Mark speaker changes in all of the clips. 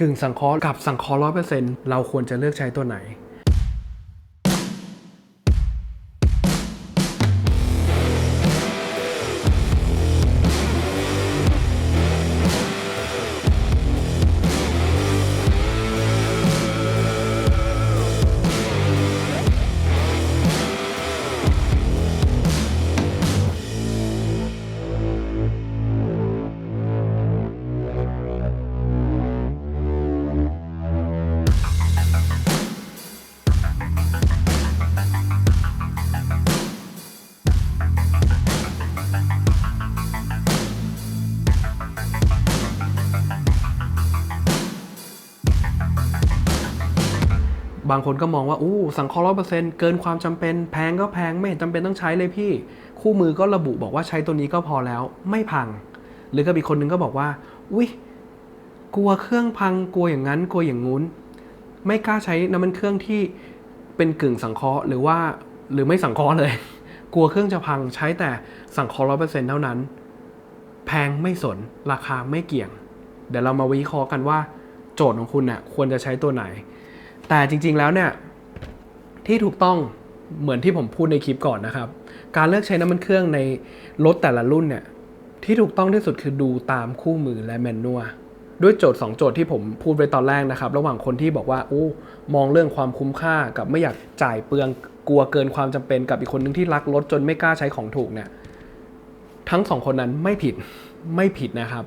Speaker 1: กึ่งสังเคราะห์กับสังเคราะห์ร้อยเปอร์เซ็นต์เราควรจะเลือกใช้ตัวไหน บางคนก็มองว่าอู้สังเคราะห์ร้อยเปอร์เซ็นต์เกินความจำเป็นแพงก็แพงไม่เห็นจำเป็นต้องใช้เลยพี่ คู่มือก็ระบุบอกว่าใช้ตัวนี้ก็พอแล้วไม่พัง หรือกับอีกคนนึงก็บอกว่าอุ้ยกลัวเครื่องพังกลัวอย่างนั้นกลัวอย่างงู้น ไม่กล้าใช้น้ำมันเครื่องที่เป็นกึ่งสังเคราะห์หรือว่าหรือไม่สังเคราะห์เลย กลัวเครื่องจะพังใช้แต่สังเคราะห์ร้อยเปอร์เซ็นต์เท่านั้น แพงไม่สนราคาไม่เกี่ยง เดี๋ยวเรามาวิเคราะห์กันว่า โจทย์ของคุณเนะ่ยควรจะใช้ตัวไหน แต่จริงๆแล้วเนี่ยที่ถูกต้องเหมือนที่ผมพูดในคลิปก่อนนะครับ การเลือกใช้น้ำมันเครื่องในรถแต่ละรุ่นเนี่ยที่ถูกต้องที่สุดคือดูตามคู่มือและแมนนวลด้วยโจทย์ 2 โจทย์ที่ผมพูดไว้ตอนแรกนะครับ ระหว่างคนที่บอกว่าโอ้มองเรื่องความคุ้มค่ากับไม่อยากจ่ายเปลืองกลัวเกินความจำเป็นกับอีกคนนึงที่รักรถจนไม่กล้าใช้ของถูกเนี่ยทั้งสองคนนั้นไม่ผิดไม่ผิดนะครับ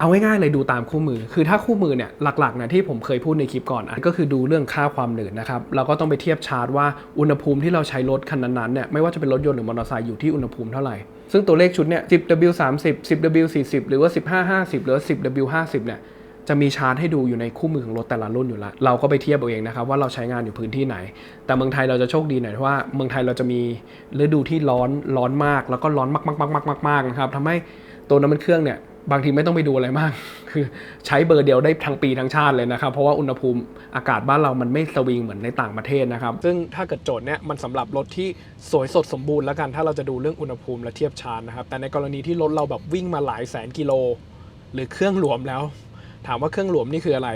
Speaker 1: เอาง่ายๆเลยดูตามคู่มือ คือถ้าคู่มือเนี่ยหลักๆนะที่ผมเคยพูดในคลิปก่อนอะก็คือดูเรื่องค่าความหนืดนะครับเราก็ต้องไปเทียบชาร์ตว่าอุณหภูมิที่เราใช้รถคันนั้นๆเนี่ยไม่ว่าจะเป็นรถยนต์หรือมอเตอร์ไซค์อยู่ที่อุณหภูมิเท่าไหร่ซึ่งตัวเลขชุดเนี่ย 10W 30 10W 40 หรือว่า 15 50 หรือ 10W 50 เนี่ย จะมีชาร์ตให้ดูอยู่ในคู่มือของรถแต่ละรุ่นอยู่ล้วเราก็ไปเทียบเอาเองนะครับว่าเราใช้งานอยู่พื้นที่ไหน แต่เมืองไทยเราจะโชคดีหน่อยว่าเมืองไทยเราจะมีฤดูที่ร้อนร้อนมาก แล้วก็ร้อนมากๆๆๆๆนะครับทำให้ตัวน้ำมันเครื่องเนี่ย บางทีไม่ต้องไปดูอะไรมาก คือใช้เบอร์เดียวได้ทั้งปีทั้งชาติเลยนะครับ เพราะว่าอุณหภูมิอากาศบ้านเรามันไม่สวิงเหมือนในต่างประเทศนะครับ ซึ่งถ้าเกิดโจทย์เนี้ยมันสำหรับรถที่สวยสดสมบูรณ์แล้วกัน ถ้าเราจะดูเรื่องอุณหภูมิและเทียบชานนะครับ แต่ในกรณีที่รถเราแบบวิ่งมาหลายแสนกิโล หรือเครื่องหลวมแล้ว ถามว่าเครื่องหลวมนี่คืออะไร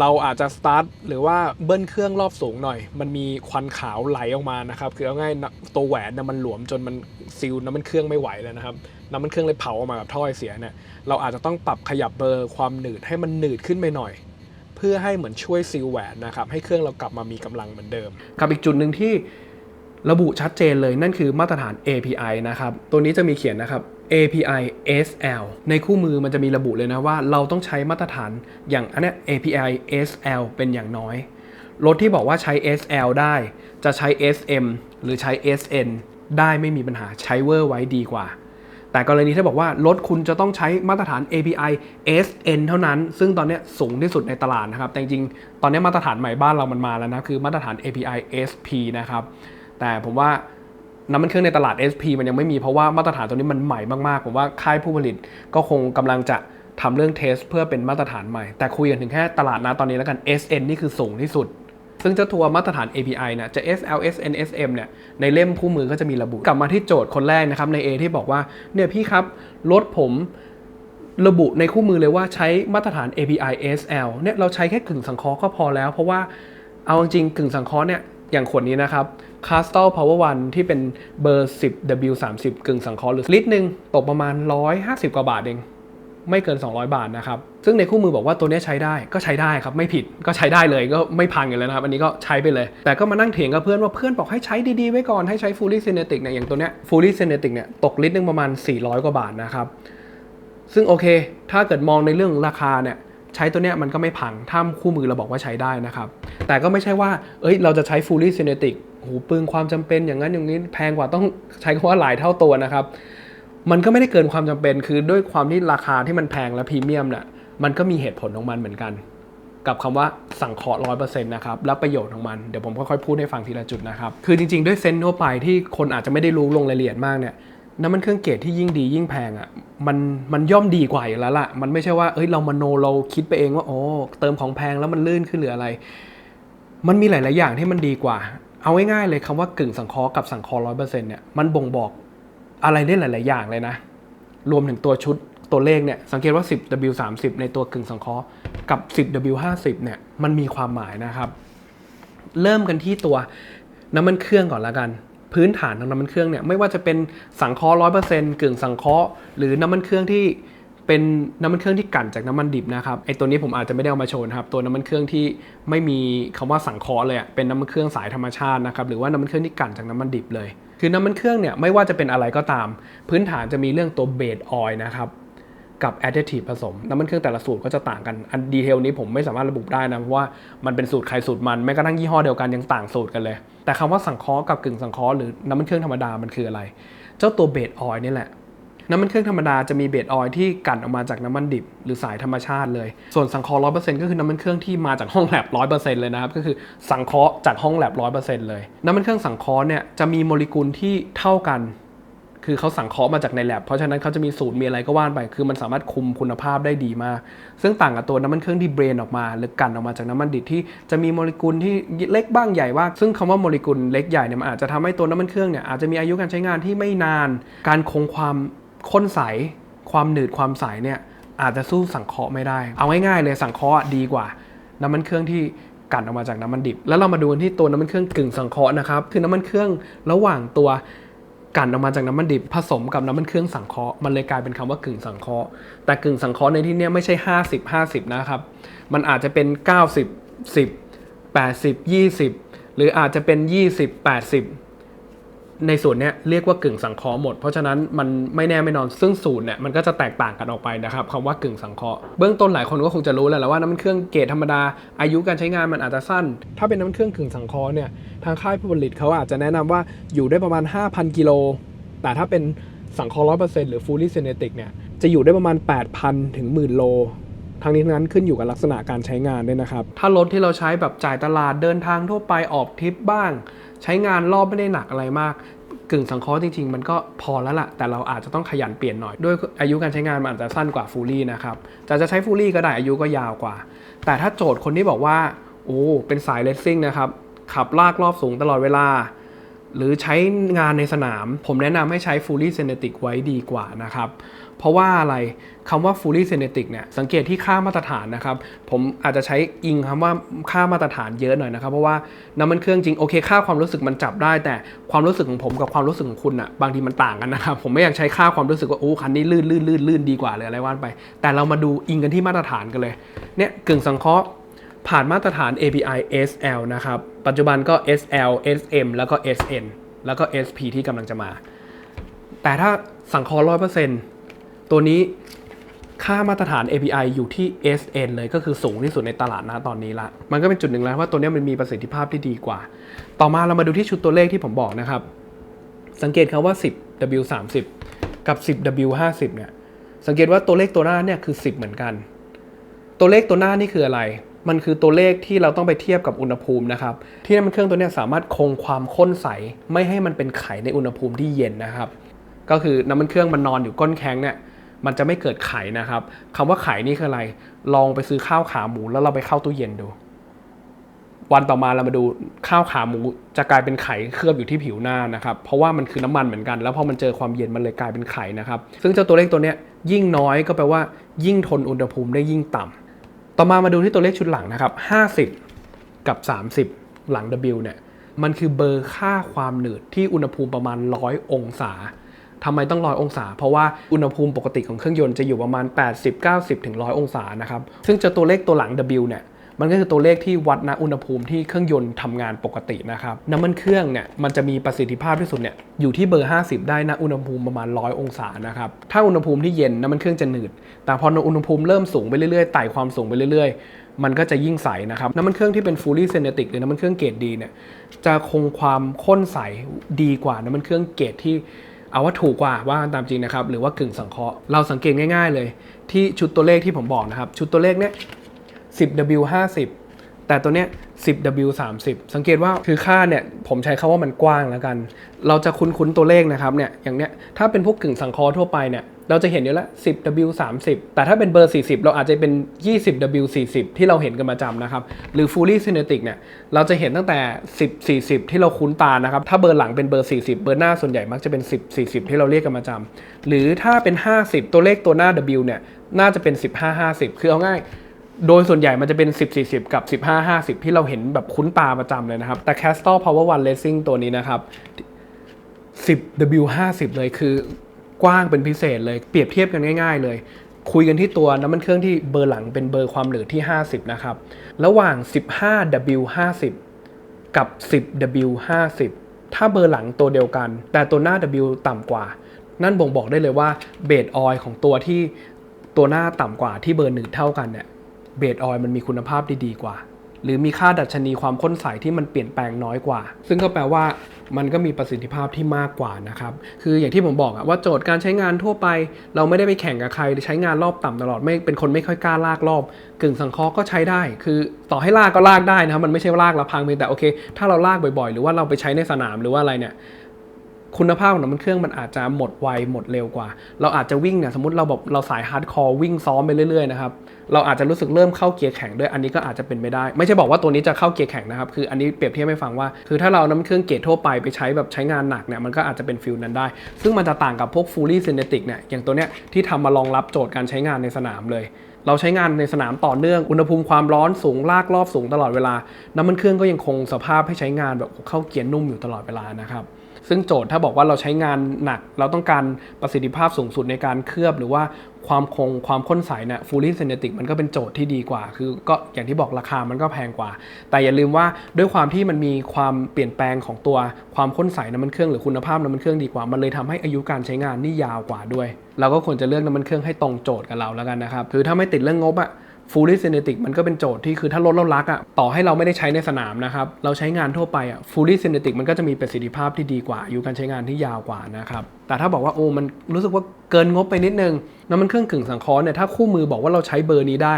Speaker 1: เราอาจจะสตาร์ทหรือว่าเบิ้ลเครื่องรอบสูงหน่อย มันมีควันขาวไหลออกมานะครับ คือเอาง่ายๆตัวแหวนนะมันหลวมจนมันซิลน้ำมันเครื่องไม่ไหวแล้วนะครับ น้ำมันเครื่องเลยเผาออกมากับท่อไอเสียเนี่ยเราอาจจะต้องปรับขยับเบอร์ความหนืดให้มันหนืดขึ้นไปหน่อย เพื่อให้เหมือนช่วยซีลแหวนนะครับให้เครื่องเรากลับมามีกำลังเหมือนเดิมกับอีกจุดหนึ่งที่ระบุชัดเจนเลยนั่นคือมาตรฐาน API นะครับ ตัวนี้จะมีเขียนนะครับ API SL ในคู่มือมันจะมีระบุเลยนะว่าเราต้องใช้มาตรฐานอย่างอันเนี้ย API SL เป็นอย่างน้อย รถที่บอกว่าใช้ SL ได้จะใช้ SM หรือใช้ SN ได้ไม่มีปัญหาใช้เวอร์ไว้ดีกว่า แต่กรณีที่บอกว่ารถคุณจะต้องใช้มาตรฐาน API SN เท่านั้น ซึ่งตอนนี้สูงที่สุดในตลาดนะครับ แต่จริงตอนนี้มาตรฐานใหม่บ้านเรามันมาแล้วนะ คือมาตรฐาน API SP นะครับ แต่ผมว่าน้ำมันเครื่องในตลาด SP มันยังไม่มีเพราะว่ามาตรฐานตัวนี้มันใหม่มากๆ ผมว่าค่ายผู้ผลิตก็คงกำลังจะทำเรื่องเทส เพื่อเป็นมาตรฐานใหม่ แต่คุยกันถึงแค่ตลาดนะตอนนี้แล้วกัน SN นี่คือสูงที่สุด ซึ่งเจ้าตัวมาตรฐาน API นะจะ SL SN SM เนี่ยในเล่มคู่มือก็จะมีระบุ กลับมาที่โจทย์คนแรกนะครับใน A ที่บอกว่าเนี่ยพี่ครับรถผมระบุในคู่มือเลยว่าใช้มาตรฐาน API SL เนี่ยเราใช้แค่กึ่งสังเคราะห์ก็พอแล้ว เพราะว่าเอาจริงกึ่งสังเคราะห์เนี่ยอย่างขวดนี้นะครับ Castle Power One ที่เป็นเบอร์ 10 W30 กึ่งสังเคราะห์หรือลิตรหนึ่งตกประมาณ 150 กว่าบาทเอง ไม่เกิน 200 บาทนะครับ ซึ่งในคู่มือบอกว่าตัวนี้ใช้ได้ก็ใช้ได้ครับไม่ผิดก็ใช้ได้เลยก็ไม่พังอยู่แล้วนะครับ อันนี้ก็ใช้ไปเลย แต่ก็มานั่งเถียงกับเพื่อนว่าเพื่อนบอกให้ใช้ดีๆไว้ก่อนให้ใช้ fully synthetic เนี่ยอย่างตัวเนี้ย fully synthetic เนี่ยตกลิตรนึงประมาณ 400 กว่าบาทนะครับ ซึ่งโอเค ถ้าเกิดมองในเรื่องราคาเนี่ยใช้ตัวเนี้ยมันก็ไม่พังถ้าคู่มือเราบอกว่าใช้ได้นะครับ แต่ก็ไม่ใช่ว่าเอ้ยเราจะใช้ fully synthetic โหปึงความจำเป็นอย่างนั้นอย่างนี้แพงกว่าต้องใช้คำว่าหลายเท่าตัวนะครับมันก็ไม่ได้เกินความจำเป็นคือด้วยความที่ราคาที่มันแพงและพรีเมียมเนี่ย มันก็มีเหตุผลของมันเหมือนกัน กับคำว่าสังเคราะห์ร้อยเปอร์เซ็นต์นะครับและประโยชน์ของมันเดี๋ยวผมค่อยๆพูดให้ฟังทีละจุดนะครับคือจริงๆด้วยเซนส์ทั่วไปที่คนอาจจะไม่ได้รู้ลงรายละเอียดมากเนี่ยน้ำมันเครื่องเกรดที่ยิ่งดียิ่งแพงอะมันมันย่อมดีกว่าอยู่แล้วล่ะ มันไม่ใช่ว่าเอ้ยเรามโนเราคิดไปเองว่าโอ้เติมของแพงแล้วมันลื่นขึ้นหรืออะไร มันมีหลาย ๆ อย่างที่มันดีกว่า เอาง่ายๆเลยคำว่ากึ่งสังเคราะห์กับสังเคราะห์ร้อยเปอร์เซ็นต์เนี่ยมันบ่งบอกอะไรได้หลาย ๆ อย่างเลยนะ รวมถึงตัวชุด ตัวเลขเนี่ยสังเกตว่า 10W30 ในตัวกึ่งสังเคราะห์กับ 10W50 เนี่ยมันมีความหมายนะครับ เริ่มกันที่ตัวน้ำมันเครื่องก่อนละกัน พื้นฐานของน้ำมันเครื่องเนี่ยไม่ว่าจะเป็นสังเคราะห์ร้อยเปอร์เซ็นต์กึ่งสังเคราะห์หรือน้ำมันเครื่องที่เป็นน้ำมันเครื่องที่กลั่นจากน้ำมันดิบนะครับไอตัวนี้ผมอาจจะไม่ได้เอามาโชว์นะครับตัวน้ำมันเครื่องที่ไม่มีคำว่าสังเคราะห์เลยเป็นน้ำมันเครื่องสายธรรมชาตินะครับหรือว่าน้ำมันเครื่องที่กลั่นจากน้ำมันดิบเลย คือน้ำมันเครื่องเนี่ยไม่ว่าจะเป็นอะไรก็ตาม พื้นฐานจะมีเรื่องตัวเบสออยล์นะครับ กับ additive ผสม น้ำมันเครื่องแต่ละสูตรก็จะต่างกัน อันดีเทลนี้ผมไม่สามารถระบุได้นะเพราะว่ามันเป็นสูตรใครสูตรมันแม้กระทั่งยี่ห้อเดียวกันยังต่างสูตรกันเลย แต่คำว่าสังเคราะห์กับกึ่งสังเคราะห์หรือน้ำมันเครื่องธรรมดามันคืออะไร เจ้าตัวเบสออยล์นี่แหละน้ำมันเครื่องธรรมดาจะมีเบสออยล์ที่กลั่นออกมาจากน้ำมันดิบหรือสายธรรมชาติเลย ส่วนสังเคราะห์ร้อยเปอร์เซ็นต์ก็คือน้ำมันเครื่องที่มาจากห้องแลบร้อยเปอร์เซ็นต์เลยนะครับก็คือสังเคราะห์จากห้องแลบร้อยเปอร์เซ็นต์เลย น้ำมันเครื่องสังเคราะห์เนี่ยจะมีโมเลกุลที่เท่ากัน คือเขาสั่งเคาะมาจากในแลบเพราะฉะนั้นเขาจะมีสูตรมีอะไรก็ว่านไป คือมันสามารถคุมคุณภาพได้ดีมาก ซึ่งต่างกับตัวน้ำมันเครื่องที่เบรนออกมา หรือกันออกมาจากน้ำมันดิบที่จะมีโมเลกุลที่เล็กบ้างใหญ่บ้าง ซึ่งคำว่าโมเลกุลเล็กใหญ่เนี่ยมันอาจจะทำให้ตัวน้ำมันเครื่องเนี่ยอาจจะมีอายุการใช้งานที่ไม่นาน การคงความข้นใส ความหนืดความใสเนี่ยอาจจะสู้สังเคราะห์ไม่ได้ เอาง่ายๆเลยสังเคราะห์ดีกว่า น้ำมันเครื่องที่กลั่นออกมาจากน้ำมันดิบ แล้วเรามาดูที่ตัวน้ำมันเครื่องกึ่งสังเคราะห์นะครับ คือน้ำมันเครื่องระหว่างตัว กลั่นออกมาจากน้ำมันดิบผสมกับน้ำมันเครื่องสังเคราะห์มันเลยกลายเป็นคำว่ากึ่งสังเคราะห์แต่กึ่งสังเคราะห์ในที่นี้ไม่ใช่ 50 50 นะครับ มันอาจจะเป็น 90 10 80 20 หรืออาจจะเป็น 20 80 ในส่วนเนี้ยเรียกว่ากึ่งสังเคราะห์หมด เพราะฉะนั้นมันไม่แน่ไม่นอนซึ่งสูตรเนี่ยมันก็จะแตกต่างกันออกไปนะครับคำว่ากึ่งสังเคราะห์เบื้องต้นหลายคนก็คงจะรู้แล้วแหละว่าน้ำมันเครื่องเกรดธรรมดาอายุการใช้งานมันอาจจะสั้น ถ้าเป็นน้ำมันเครื่องกึ่งสังเคราะห์เนี่ยทางค่ายผู้ผลิตเขาอาจจะแนะนำว่าอยู่ได้ประมาณ 5,000 กิโลแต่ถ้าเป็นสังเคราะห์ร้อยเปอร์เซ็นต์หรือ fully synthetic เนี่ยจะอยู่ได้ประมาณ 8,000 ถึงหมื่นโลทางนี้ทั้งนั้นขึ้นอยู่กับลักษณะการใช้งานด้วยนะครับ ถ้ารถที่เราใช้แบบจ่ายตลาดเดินทางทั่วไปออกทริปบ้าง ใช้งานรอบไม่ได้หนักอะไรมากกึ่งสังเคราะห์จริงๆ มันก็พอแล้วล่ะ แต่เราอาจจะต้องขยันเปลี่ยนหน่อย ด้วยอายุการใช้งานมันอาจจะสั้นกว่าฟูลี่นะครับจะจะใช้ฟูลี่ก็ได้อายุก็ยาวกว่า แต่ถ้าโจทย์คนที่บอกว่า โอ้ เป็นสายเลสซิ่งนะครับ ขับลากรอบสูงตลอดเวลา หรือใช้งานในสนาม ผมแนะนำให้ใช้ fully synthetic ไว้ดีกว่านะครับ เพราะว่าอะไรคำว่า fully synthetic เนี่ยสังเกตที่ค่ามาตรฐานนะครับ ผมอาจจะใช้อิงคำว่าค่ามาตรฐานเยอะหน่อยนะครับ เพราะว่าน้ำมันเครื่องจริงโอเค ค่าความรู้สึกมันจับได้ แต่ความรู้สึกของผมกับความรู้สึกของคุณอะบางทีมันต่างกันนะครับ ผมไม่อยากใช้ค่าความรู้สึกว่าโอ้คันนี้ลื่นลื่นลื่นลื่นดีกว่าเลยอะไรว่านไป แต่เรามาดูอิงกันที่มาตรฐานกันเลยเนี่ยกึ่งสังเคราะห์ผ่านมาตรฐาน API SL นะครับปัจจุบันก็ SL SM แล้วก็ SN แล้วก็ SP ที่กำลังจะมา แต่ถ้าสังเคราะห์100%ตั ตัวนี้ค่ามาตรฐาน API อยู่ที่ SN เลยก็คือสูงที่สุดในตลาดนะตอนนี้ละ มันก็เป็นจุดหนึ่งแล้วว่าตัวนี้มันมีประสิทธิภาพที่ดีกว่า ต่อมาเรามาดูที่ชุดตัวเลขที่ผมบอกนะครับ สังเกตครับว่า 10W30 กับ 10W50 เนี่ยสังเกตว่าตัวเลขตัวหน้าเนี่ยคือ 10 เหมือนกัน ตัวเลขตัวหน้านี่คืออะไร มันคือตัวเลขที่เราต้องไปเทียบกับอุณหภูมินะครับ ที่น้ำมันเครื่องตัวนี้สามารถคงความข้นใส ไม่ให้มันเป็นไขในอุณหภูมิที่เย็นนะครับ ก็คือน้ำมันเครื่องมันนอนอยู่ก้นแข็งเนี่ย มันจะไม่เกิดไข่นะครับคำว่าไข่นี่คืออะไร ลองไปซื้อข้าวขาหมูแล้วเราไปเข้าตู้เย็นดู วันต่อมาเรามาดูข้าวขาหมูจะกลายเป็นไข่เคลือบอยู่ที่ผิวหน้านะครับ เพราะว่ามันคือน้ำมันเหมือนกัน แล้วพอมันเจอความเย็นมันเลยกลายเป็นไข่นะครับ ซึ่งเจ้าตัวเลขตัวเนี้ยยิ่งน้อยก็แปลว่า ยิ่งทนอุณหภูมิได้ยิ่งต่ำต่อมามาดูที่ตัวเลขชุดหลังนะครับ50 กับ 30 หลัง W เนี่ยมันคือเบอร์ค่าความหนืดที่อุณหภูมิประมาณ 100 องศา ทำไมต้อง100องศา เพราะว่าอุณหภูมิปกติของเครื่องยนต์จะอยู่ประมาณ 80 90ถึง100 องศานะครับซึ่งเจะตัวเลขตัวหลัง W เนี่ยมันก็คือตัวเลขที่วัดณอุณหภูมิที่เครื่องยนต์ทำงานปกตินะครับน้ำมันเครื่องเนี่ยมันจะมีประสิทธิภาพที่สุดเนี่ยอยู่ที่เบอร์ 50 ได้ณอุณหภูมิประมาณ 100 องศานะครับถ้าอุณหภูมิที่เย็นน้ำมันเครื่องจะหนืด แต่พออุณหภูมิเริ่มสูงไปเรื่อยๆไต่ความสูงไปเรื่อยๆ มันก็จะยิ่งใสนะครับน้ำมันเครื่องที่เป็น fully synthetic หรือน้ำมันเครื่องเกรดดีเนี่ยจะคงความข้นใสดีกว่าน้ำมันเครื่องเกรดที่ เอาว่าถูกกว่าว่าตามจริงนะครับ หรือว่ากึ่งสังเคราะห์เราสังเกตง่าย ๆ เลย ที่ชุดตัวเลขที่ผมบอกนะครับ ชุดตัวเลขเนี้ย 10W50 แต่ตัวเนี้ย 10W30 สังเกตว่าคือค่าเนี่ยผมใช้คาว่ามันกว้างแล้วกัน เราจะคุ้นๆตัวเลขนะครับเนี่ยอย่างเนี้ยถ้าเป็นพวกกึ่งสังเคราะห์ทั่วไปเนี่ย เราจะเห็นอยู่แล้ว 10W 30 แต่ถ้าเป็นเบอร์ 40 เราอาจจะเป็น 20W 40 ที่เราเห็นกันประจำนะครับ หรือ Fully Synthetic เนี่ย เราจะเห็นตั้งแต่ 10 40 ที่เราคุ้นตานะครับ ถ้าเบอร์หลังเป็นเบอร์ 40 เบอร์หน้าส่วนใหญ่มักจะเป็น 10 40 ที่เราเรียกกันประจำหรือถ้าเป็น 50 ตัวเลขตัวหน้า W เนี่ย น่าจะเป็น 15 50 คือเอาง่ายโดยส่วนใหญ่มันจะเป็น 10 40 กับ 15 50 ที่เราเห็นแบบคุ้นตาประจำเลยนะครับ แต่ Castle Power One Racing ตัวนี้นะครับ 10W 50 เลยคือ กว้างเป็นพิเศษเลยเปรียบเทียบกันง่าย ๆ เลย คุยกันที่ตัวน้ำมันเครื่องที่เบอร์หลังเป็นเบอร์ความเหลือที่ 50 นะครับ ระหว่าง 15W 50 กับ 10W 50 ถ้าเบอร์หลังตัวเดียวกัน แต่ตัวหน้า W ต่ำกว่า นั่นบ่งบอกได้เลยว่าเบสออยของตัวที่ตัวหน้าต่ำกว่าที่เบอร์หนึ่งเท่ากันเนี่ยเบสออยมันมีคุณภาพที่ดีกว่า หรือมีค่าดัชนีความข้นใสที่มันเปลี่ยนแปลงน้อยกว่า ซึ่งก็แปลว่ามันก็มีประสิทธิภาพที่มากกว่านะครับ คืออย่างที่ผมบอกอะว่าโจทย์การใช้งานทั่วไป เราไม่ได้ไปแข่งกับใครใช้งานรอบต่ำตลอดไม่เป็นคนไม่ค่อยกล้าลากรอบ กึ่งสังเคราะห์ก็ใช้ได้ คือต่อให้ลากก็ลากได้นะครับมันไม่ใช่ว่าลากแล้วพังเพียงแต่โอเค ถ้าเราลากบ่อยๆ หรือว่าเราไปใช้ในสนามหรือว่าอะไรเนี่ย คุณภาพของน้ำมันเครื่องมันอาจจะหมดไวหมดเร็วกว่า เราอาจจะวิ่งเนี่ยสมมติเราแบบเราสายฮาร์ดคอร์วิ่งซ้อมไปเรื่อยๆนะครับเราอาจจะรู้สึกเริ่มเข้าเกียร์แข็งด้วยอันนี้ก็อาจจะเป็นไม่ได้ ไม่ใช่บอกว่าตัวนี้จะเข้าเกียร์แข็งนะครับคืออันนี้เปรียบเทียบให้ฟังว่า คือถ้าเราน้ำมันเครื่องเกียร์ทั่วไปไปใช้แบบใช้งานหนักเนี่ยมันก็อาจจะเป็นฟิลนั้นได้ ซึ่งมันจะต่างกับพวก fully synthetic เนี่ยอย่างตัวเนี้ยที่ทำมารองรับโจทย์การใช้งานในสนามเลยเราใช้งานในสนามต่อเนื่อง อุณหภูมิความร้อนสูง ลากรอบสูงตลอดเวลา น้ำมันเครื่องก็ยังคงสภาพให้ใช้งานแบบเข้าเกียร์นุ่มอยู่ตลอดเวลานะครับ ซึ่งโจทย์ถ้าบอกว่าเราใช้งานหนัก เราต้องการประสิทธิภาพสูงสุดในการเคลือบ หรือว่าความคงความข้นใสเนี่ย fully synthetic มันก็เป็นโจทย์ที่ดีกว่า คือก็อย่างที่บอกราคามันก็แพงกว่า แต่อย่าลืมว่าด้วยความที่มันมีความเปลี่ยนแปลงของตัวความข้นใสน้ำมันเครื่องหรือคุณภาพน้ำมันเครื่องดีกว่า มันเลยทำให้อายุการใช้งานนี่ยาวกว่าด้วย เราก็ควรจะเลือกน้ำมันเครื่องให้ตรงโจทย์กับเราแล้วกันนะครับคือถ้าไม่ติดเรื่องงบอะ fully synthetic มันก็เป็นโจทย์ที่คือถ้ารถเรารักอะ่ะต่อให้เราไม่ได้ใช้ในสนามนะครับ เราใช้งานทั่วไปอะ่ะ fully synthetic มันก็จะมีประสิทธิภาพที่ดีกว่าอายุการใช้งานที่ยาวกว่านะครับ แต่ถ้าบอกว่าโอ้มันรู้สึกว่าเกินงบไปนิดนึงน้ำมันเครื่องกึ่งสังเคราะห์เนี่ยถ้าคู่มือบอกว่าเราใช้เบอร์นี้ได้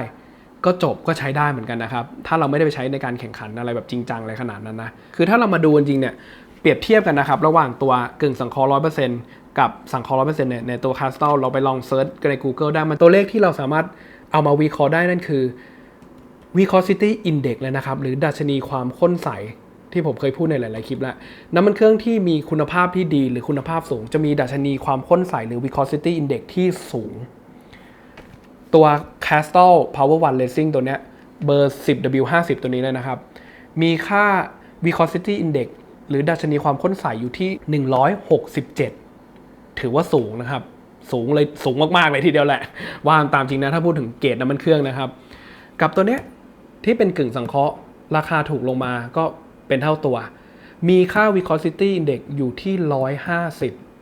Speaker 1: ก็จบก็ใช้ได้เหมือนกันนะครับ ถ้าเราไม่ได้ไปใช้ในการแข่งขันอะไรแบบจริงจังอะไรขนาดนั้นนะคือถ้าเรามาดูจริงเนี่ยเปรียบเทียบกันนะครับระหว่างตัวกึ่งสังเคราะห์ร้อยเปอร์เซ็นต์กับสังเคราะห์ร้อยเปอร์เซ็นต์ในตัว Castle เราไปลองเซิร์ชใน Google ได้มันตัวเลขที่เราสามารถ เอามาวิเคราะห์ได้นั่นคือ Viscosity Index เลยนะครับ หรือดัชนีความข้นใสที่ผมเคยพูดในหลาย ๆ คลิปแล้ว น้ำมันเครื่องที่มีคุณภาพที่ดีหรือคุณภาพสูง จะมีดัชนีความข้นใสหรือ Viscosity Index ที่สูง ตัว Castle Power One Racing ตัวเนี้ยเบอร์ 10W50 ตัวนี้เลยนะครับ มีค่า Viscosity Index หรือดัชนีความข้นใสอยู่ที่ 167 ถือว่าสูงนะครับ สูงเลยสูงมากๆเลยทีเดียวแหละว่าตามจริงนะถ้าพูดถึงเกรดน้ำมันเครื่องนะครับ กับตัวเนี้ยที่เป็นกึ่งสังเคราะห์ ราคาถูกลงมาก็เป็นเท่าตัว มีค่า viscosity index อยู่ที่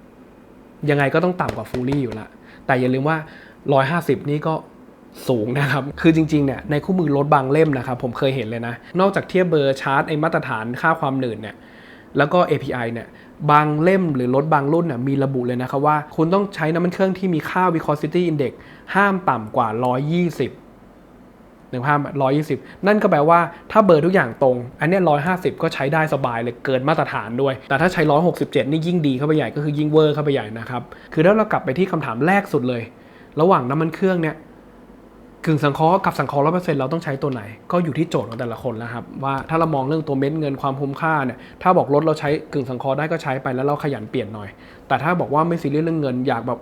Speaker 1: 150 ยังไงก็ต้องต่ำกว่า fully อยู่ละ แต่อย่าลืมว่า 150 นี่ก็สูงนะครับ คือจริงๆ เนี่ยในคู่มือรถบางเล่มนะครับ ผมเคยเห็นเลยนะ นอกจากเทียบเบอร์ชาร์ตไอมาตรฐานค่าความหนืดเนี่ย แล้วก็ API เนี่ย บางเล่มหรือรถบางรุ่นน่ะมีระบุเลยนะครับว่า คุณต้องใช้น้ำมันเครื่องที่มีค่า viscosity index ห้ามต่ำกว่า 120หนึ่งภาพร้อยยี่สิบนั่นก็แปลว่าถ้าเบอร์ทุกอย่างตรง อันเนี้ร้อยห้าสิบก็ใช้ได้สบายเลยเกินมาตรฐานด้วย แต่ถ้าใช้ร้อยหกสิบเจ็ดนี่ยิ่งดีเข้าไปใหญ่ก็คือยิ่งเวอร์เข้าไปใหญ่นะครับ คือถ้าเรากลับไปที่คำถามแรกสุดเลย ระหว่างน้ำมันเครื่องเนี่ย กึ่งสังเคราะห์กับสังเคราะห์ร้อยเปอร์เซ็นต์เราต้องใช้ตัวไหน ก็อยู่ที่โจทย์ของแต่ละคนแล้วครับว่าถ้าเรามองเรื่องตัวเม็ดเงินความคุ้มค่าเนี่ยถ้าบอกรถเราใช้กึ่งสังเคราะห์ได้ก็ใช้ไปแล้วเราขยันเปลี่ยนหน่อย แต่ถ้าบอกว่าไม่ซีเรียสเรื่องเงินอยากแบบ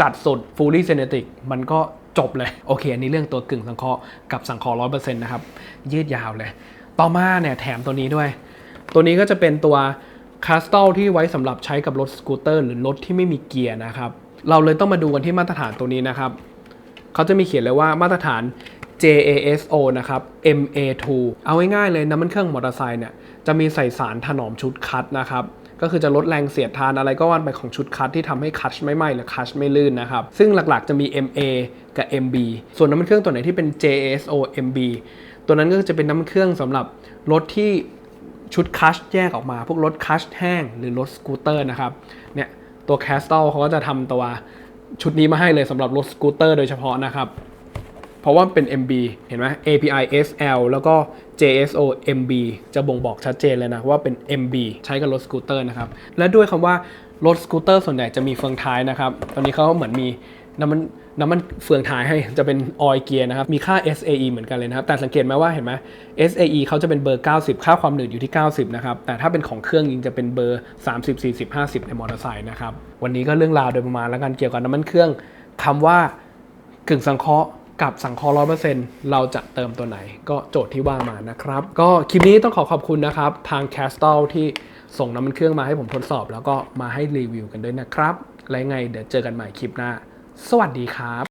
Speaker 1: จัดสุด fully synthetic มันก็จบเลยโอเค อันนี้เรื่องตัวกึ่งสังเคราะห์กับสังเคราะห์ร้อยเปอร์เซ็นต์นะครับยืดยาวเลย ต่อมาเนี่ยแถมตัวนี้ด้วย ตัวนี้ก็จะเป็นตัวคาสต l ที่ไว้สำหรับใช้กับรถสกูตเตอร์ หรือรถที่ไม่มีเกียร์นะครับเราเลยต้องมาดูกันที่มาตรฐานตัวนี้นะครับ เขาจะมีเขียนเลยว่ามาตรฐาน JASO นะครับ MA2 เอาง่ายๆเลยน้ำมันเครื่องมอเตอร์ไซค์เนี่ยจะมีใส่สารถนอมชุดคัดนะครับก็คือจะลดแรงเสียดทานอะไรก็ว่านไปของชุดคัดที่ทำให้คัชไม่ไหม้หรือคัชไม่ลื่นนะครับ ซึ่งหลักๆจะมี MA กับ MB ส่วนน้ำมันเครื่องตัวไหนที่เป็น JASO MB ตัวนั้นก็จะเป็นน้ำมันเครื่องสำหรับรถที่ชุดคัชแยกออกมา พวกรถคัชแห้งหรือรถสกูตเตอร์นะครับเนี่ยตัว c a s t l เขาก็จะทำตัว ชุดนี้มาให้เลยสำหรับรถสกูตเตอร์โดยเฉพาะนะครับ เพราะว่าเป็น MB เห็นไหม API SL แล้วก็ JSO MB จะบ่งบอกชัดเจนเลยนะว่าเป็น MB ใช้กับรถสกูตเตอร์นะครับ และด้วยคำว่ารถสกูตเตอร์ส่วนใหญ่จะมีเฟืองท้ายนะครับ ตอนนี้เขาเหมือนมี น้ำมันน้ำมันเฟืองท้ายให้จะเป็นออยเกียร์นะครับ มีค่า SAE เหมือนกันเลยนะครับ แต่สังเกตไหมว่าเห็นไหม SAE เขาจะเป็นเบอร์ 90 ค่าความหนืดอยู่ที่ 90 นะครับ แต่ถ้าเป็นของเครื่องจริงจะเป็นเบอร์ 30 40 50 ในมอเตอร์ไซค์นะครับ วันนี้ก็เรื่องราวโดยประมาณแล้วกันเกี่ยวกับน้ำมันเครื่องคำว่ากึ่งสังเคราะห์กับสังเคราะห์ร้อยเปอร์เซ็นต์เราจะเติมตัวไหน ก็โจทย์ที่ว่ามานะครับ ก็คลิปนี้ต้องขอขอบคุณนะครับ ทาง c a s t l ที่ส่งน้ำมันเครื่องมาให้ผมทดสอบ แล้วก็มาให้รีวิวกันด้วยนะครับ และไงเดี๋ยวเจอกันใหม่คลิปหน้า สวัสดีครับ